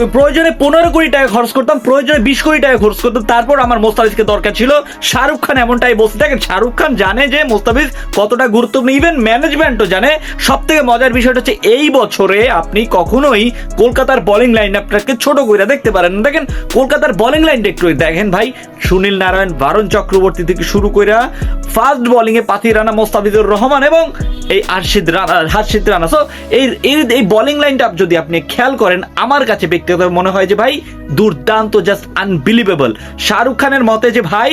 তো প্রয়োজনে পনেরো কোটি টাকা খরচ করতাম, প্রয়োজনে বিশ কোটি টাকা খরচ করতাম। তারপর আমার মোস্তাফিজকে দরকার ছিল শাহরুখ খান এমনটাই বলছে। দেখেন, শাহরুখ খান জানে যে মোস্তাফিজ কতটা গুরুত্বপূর্ণ। ইভেন ম্যানেজমেন্টও জানে। সব থেকে মজার বিষয়টা হচ্ছে এই বছরে আপনি কখনোই কলকাতার বলিং লাইন আপনাকে ছোট করে দেখতে পারেন দেখেন, কলকাতার বোলিং লাইনটা একটু দেখেন ভাই, সুনীল নারায়ণ, বারণ চক্রবর্তী থেকে শুরু করে ফার্স্ট বোলিং এ পাতি রানা, মোস্তাফিজুর রহমান এবং এই আরশিদ রানা হার্ষিদ রানা। সো এই এই বোলিং লাইনটা যদি আপনি খেয়াল করেন, আমার কাছে ব্যক্তিগত মনে হয় যে, ভাই, দুর্দান্ত জাস্ট আনবিলিভেবল শাহরুখ খানের মতে যে, ভাই,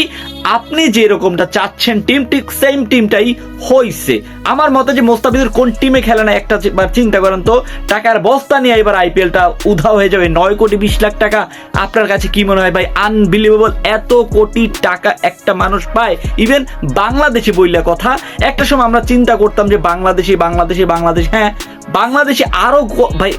আপনি যে এরকমটা চাচ্ছেন, টিম ঠিক সেম টিমটাই হইছে। আমার মতে যে, মোস্তাফিজুর কোন টিমে খেলে না, একটা চিন্তা করেন তো, টাকার বস্তা নিয়ে এবার আইপিএলটা উধাও হয়ে যাবে, নয় কোটি বিশ লাখ টাকা। আপনার কাছে কি মনে হয়, ভাই আনবিলিভেবল এত কোটি টাকা একটা মানুষ পায়। ইভেন বাংলাদেশে বইলা কথা, একটা সময় আমরা চিন্তা করতাম যে, বাংলাদেশি বাংলাদেশি, বাংলাদেশ হ্যাঁ বাংলাদেশে আরও ভাই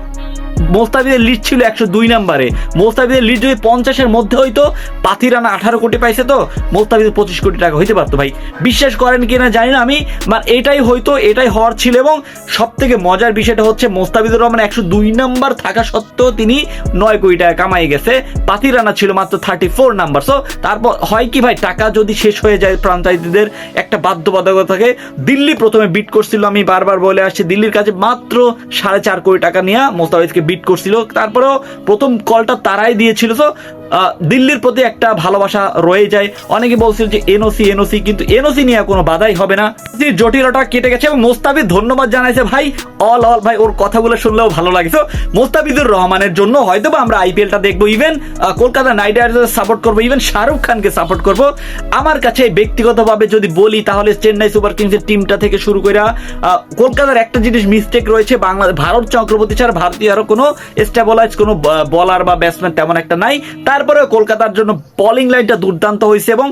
মোস্তাফিজের লিড ছিল একশো দুই নাম্বারে। মোস্তাফিজের লিড যদি পঞ্চাশের মধ্যে হইতো, পাথিরানা আঠারো কোটি পাইছে তো, মোস্তাফিজ পঁচিশ কোটি টাকা হইতে পারতো ভাই। বিশ্বাস করেন কিনা জানি না আমি মানে এটাই হয়তো এটাই হওয়ার ছিল এবং সব থেকে মজার বিষয়টা হচ্ছে মোস্তাফিজুর রহমান একশো দুই নাম্বার থাকা সত্ত্বেও তিনি নয় কোটি টাকা কামাই গেছে। পাথিরানা ছিল মাত্র থার্টি ফোর নাম্বার সো তারপর হয় কি ভাই, টাকা যদি শেষ হয়ে যায় ফ্রাঞ্চাইজিদের একটা বাধ্যবাধকতা থাকে। দিল্লি প্রথমে বিট করছিল, আমি বারবার বলে আসছি, দিল্লির কাছে মাত্র সাড়ে চার কোটি টাকা নিয়ে মোস্তাফিজকে বিট করছিল। তারপরেও প্রথম কলটা তারাই দিয়েছিল। তো দিল্লির প্রতি একটা ভালোবাসা রয়ে যায়। অনেকে বলছিল যে এনওসি এনওসি কিন্তু এনওসি নিয়ে কোনো বাধাই হবে না। যে জটিলতা কেটে গেছে এবং মোস্তাফিজ ধন্যবাদ জানাইছে ভাই। অল অল ভাই, ওর কথাগুলো শুনলেও ভালো লাগে। তো মোস্তাফিজুর রহমানের জন্য হয়তো আমরা আইপিএলটা দেখব। Even Kolkata Knight Riders support করব। ইভেন শাহরুখ খানকে সাপোর্ট করব। আমার কাছে ব্যক্তিগতভাবে যদি বলি, তাহলে চেন্নাই সুপার কিংসের টিমটা থেকে শুরু করে কলকাতার একটা জিনিস মিস্টেক রয়েছে। বাংলাদেশ ভারত চক্রবর্তী ছাড়া ভারতীয় আরও কোনো স্টেবলাইজ কোনো বলার বা ব্যাটসম্যান তেমন একটা নাই। তারপরেও কলকাতার জন্য বোলিং লাইনটা দুর্দান্ত হয়েছে এবং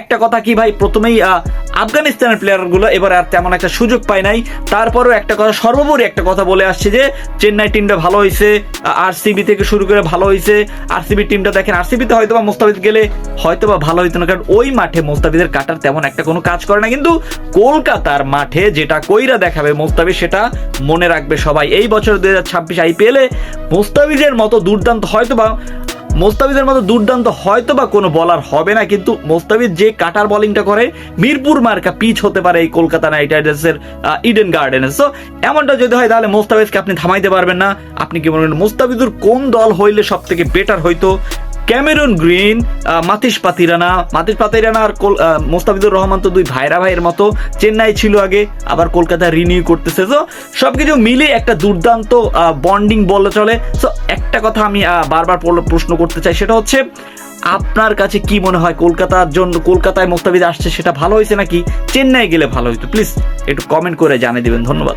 একটা কথা কি ভাই, প্রথমেই আফগানিস্তানের প্লেয়ারগুলো এবার আর তেমন একটা সুযোগ পায় নাই। তারপরেও একটা কথা, সর্বোপরি একটা কথা বলে আসছে যে, চেন্নাই টিমটা ভালো হয়েছে আরসিবি থেকে শুরু করে ভালো হয়েছে। আরসিবি টিমটা দেখেন আরসিবিতে হয়তো বা মোস্তাফিজ গেলে হয়তো বা ভালো হইতো না, কারণ ওই মাঠে মোস্তাফিজের কাটার তেমন একটা কোনো কাজ করে না। কিন্তু কলকাতার মাঠে যেটা কইরা দেখাবে মোস্তাফিজ, সেটা মনে রাখবে সবাই। এই বছর দুই হাজার ছাব্বিশ আইপিএলে মোস্তাফিজের মতো দুর্দান্ত হয়তো বা মোস্তাফিজের মতো দুর্দান্ত হয়তো বা কোনো বলার হবে না, কিন্তু মোস্তাবিদ যে কাটার বলিংটা করে, মিরপুর মার্কা পিচ হতে পারে এই কলকাতা নাইট রাইডার্সের ইডেন গার্ডেনে সো এমনটা যদি হয়, তাহলে মোস্তাফিজকে আপনি থামাইতে পারবেন না। আপনি কি মনে করেন, মোস্তাফিজুর কোন দল হইলে সব থেকে বেটার হইতো? Cameron Green Matheesha Pathirana. মাতিস Pathirana আর মোস্তাফিজুর রহমান তো দুই ভাইরা ভাইয়ের মতো। চেন্নাই ছিল আগে, আবার কলকাতা রিনিউ করতেছে। তো সবকিছু মিলে একটা দুর্দান্ত বন্ডিং বলে চলে। সো একটা কথা আমি বারবার প্রশ্ন করতে চাই, সেটা হচ্ছে, আপনার কাছে কি মনে হয়, কলকাতার জন্য কলকাতায় মোস্তাফিজ আসছে সেটা ভালো হয়েছে নাকি? চেন্নাই গেলে ভালো হইতো। প্লিজ একটু কমেন্ট করে জানিয়ে দেবেন। ধন্যবাদ।